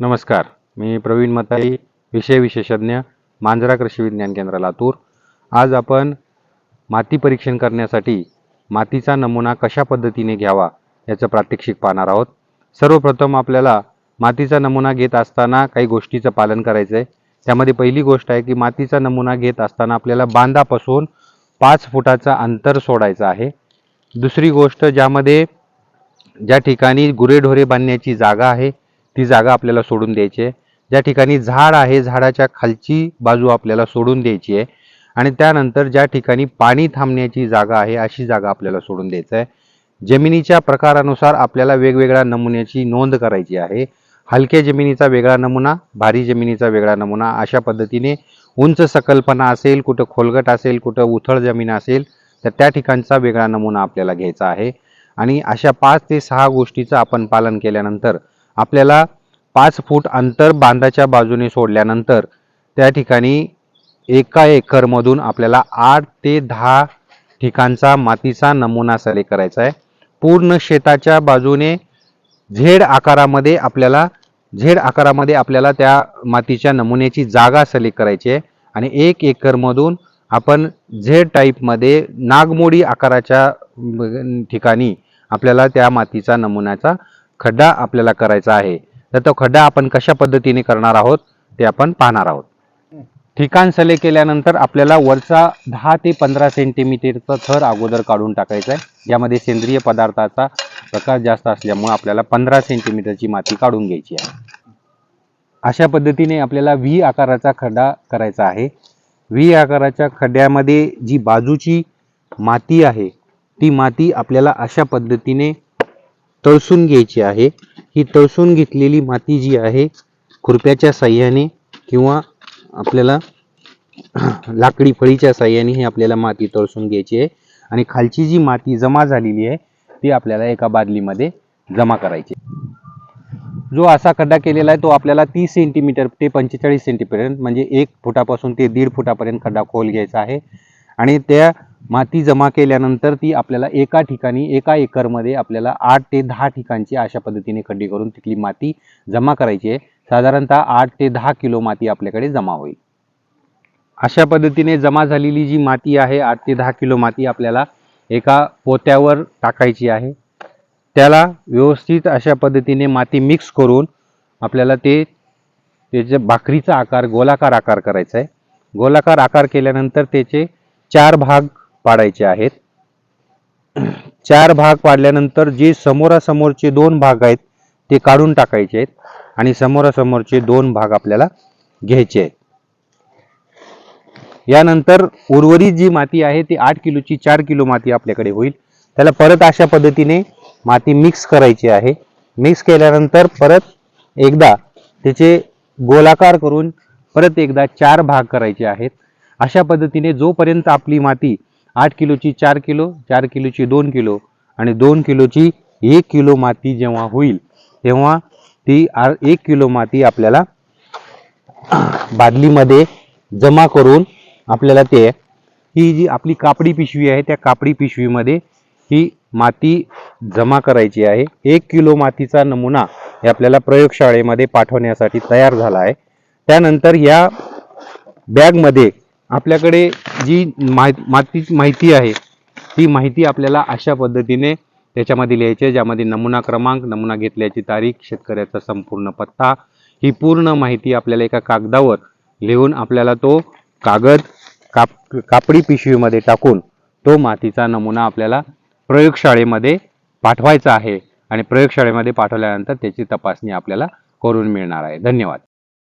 नमस्कार. मी प्रवीण मताई विषय विशेषज्ञ मांजरा कृषी विज्ञान केंद्र लातूर. आज आपण माती परीक्षण करण्यासाठी मातीचा नमुना कशा पद्धतीने घ्यावा याचं प्रात्यक्षिक पाहणार आहोत. सर्वप्रथम आपल्याला मातीचा नमुना घेत असताना काही गोष्टीचं पालन करायचं आहे. त्यामध्ये पहिली गोष्ट आहे की मातीचा नमुना घेत असताना आपल्याला बांधापासून पाच फुटाचा अंतर सोडायचं आहे. दुसरी गोष्ट ज्यामध्ये ज्या ठिकाणी गुरेढोरे बांधण्याची जागा आहे ती जागा आपल्याला सोडून द्यायची आहे. ज्या ठिकाणी झाड आहे झाडाच्या खालची बाजू आपल्याला सोडून द्यायची आहे. आणि त्यानंतर ज्या ठिकाणी पाणी थांबण्याची जागा आहे अशी जागा आपल्याला सोडून द्यायचं आहे. जमिनीच्या प्रकारानुसार आपल्याला वेगवेगळ्या नमुन्याची नोंद करायची आहे. हलक्या जमिनीचा वेगळा नमुना भारी जमिनीचा वेगळा नमुना अशा पद्धतीने उंच सकल्पना असेल कुठं खोलगट असेल कुठं उथळ जमीन असेल तर त्या ठिकाणचा वेगळा नमुना आपल्याला घ्यायचा आहे. आणि अशा पाच ते सहा गोष्टीचं आपण पालन केल्यानंतर आपल्याला पाच फूट अंतर बांधाच्या बाजूने सोडल्यानंतर त्या ठिकाणी एका एकरमधून आपल्याला आठ ते दहा ठिकाणचा मातीचा नमुना सिलेक्ट करायचा आहे. पूर्ण शेताच्या बाजूने झेड आकारामध्ये आपल्याला झेड आकारामध्ये आपल्याला त्या मातीच्या नमुन्याची जागा सलेक्ट करायची आहे. आणि एक एकरमधून आपण झेड टाईपमध्ये नागमोडी आकाराच्या ठिकाणी आपल्याला त्या मातीचा नमुन्याचा खड्डा आपल्याला करायचा आहे. तर तो खड्डा आपण कशा पद्धतीने करणार आहोत ते आपण पाहणार आहोत. ठिकाण सले केल्यानंतर आपल्याला वरचा दहा ते पंधरा सेंटीमीटरचा थर अगोदर काढून टाकायचा आहे. यामध्ये सेंद्रिय पदार्थाचा प्रकार जास्त असल्यामुळे आपल्याला पंधरा सेंटीमीटरची माती काढून घ्यायची आहे. अशा पद्धतीने आपल्याला व्ही आकाराचा खड्डा करायचा आहे. व्ही आकाराच्या खड्ड्यामध्ये जी बाजूची माती आहे ती माती आपल्याला अशा पद्धतीने तळसून घ्यायची आहे. ही तळसून घेतलेली माती जी आहे खुरप्याच्या साह्याने किंवा आपल्याला लाकडी फळीच्या साह्याने ही आपल्याला माती तळसून घ्यायची आहे. आणि खालची जी माती जमा झालेली आहे ती आपल्याला एका बादलीमध्ये जमा करायची जो असा खड्डा केलेला आहे तो आपल्याला तीस सेंटीमीटर ते पंचेचाळीस सेंटीपर्यंत म्हणजे एक फुटापासून ते दीड फुटापर्यंत खड्डा खोल घ्यायचा आहे. आणि त्या माती जमा केल्यानंतर ती आपल्याला एका ठिकाणी एका एकरमध्ये आपल्याला आठ ते दहा ठिकाणची अशा पद्धतीने खड्डी करून तिथली माती जमा करायची आहे. साधारणतः आठ ते दहा किलो माती आपल्याकडे जमा होईल. अशा पद्धतीने जमा झालेली जी माती आहे आठ ते दहा किलो माती आपल्याला एका पोत्यावर टाकायची आहे. त्याला व्यवस्थित अशा पद्धतीने माती मिक्स करून आपल्याला ते त्याचे भाकरीचा आकार गोलाकार आकार करायचा आहे. गोलाकार आकार केल्यानंतर त्याचे चार भाग पाडायचे आहेत. चार भाग पाडल्यानंतर जे समोरासमोरचे दोन भाग आहेत ते काढून टाकायचे आहेत आणि समोरासमोरचे दोन भाग आपल्याला घ्यायचे आहेत. यानंतर उर्वरित जी माती आहे ती आठ किलोची चार किलो माती आपल्याकडे होईल. त्याला परत अशा पद्धतीने माती मिक्स करायची आहे. मिक्स केल्यानंतर परत एकदा त्याचे गोलाकार करून परत एकदा चार भाग करायचे आहेत. अशा पद्धतीने जोपर्यंत आपली माती आठ किलोची चार किलो चार किलोची दोन किलो आणि दोन किलोची एक किलो माती जेव्हा होईल तेव्हा ती एक किलो माती आपल्याला बादलीमध्ये जमा करून आपल्याला ते ही जी आपली कापडी पिशवी आहे त्या कापडी पिशवीमध्ये ही माती जमा करायची आहे. एक किलो मातीचा नमुना हे आपल्याला प्रयोगशाळेमध्ये पाठवण्यासाठी तयार झाला आहे. त्यानंतर या बॅगमध्ये आपल्याकडे जी माती मातीची माहिती आहे ती माहिती आपल्याला अशा पद्धतीने त्याच्यामध्ये लिहायची आहे ज्यामध्ये नमुना क्रमांक नमुना घेतल्याची तारीख शेतकऱ्याचा संपूर्ण पत्ता ही पूर्ण माहिती आपल्याला एका कागदावर लिहून आपल्याला तो कागद काप कापडी पिशवीमध्ये टाकून तो मातीचा नमुना आपल्याला प्रयोगशाळेमध्ये पाठवायचा आहे. आणि प्रयोगशाळेमध्ये पाठवल्यानंतर त्याची तपासणी आपल्याला करून मिळणार आहे. धन्यवाद.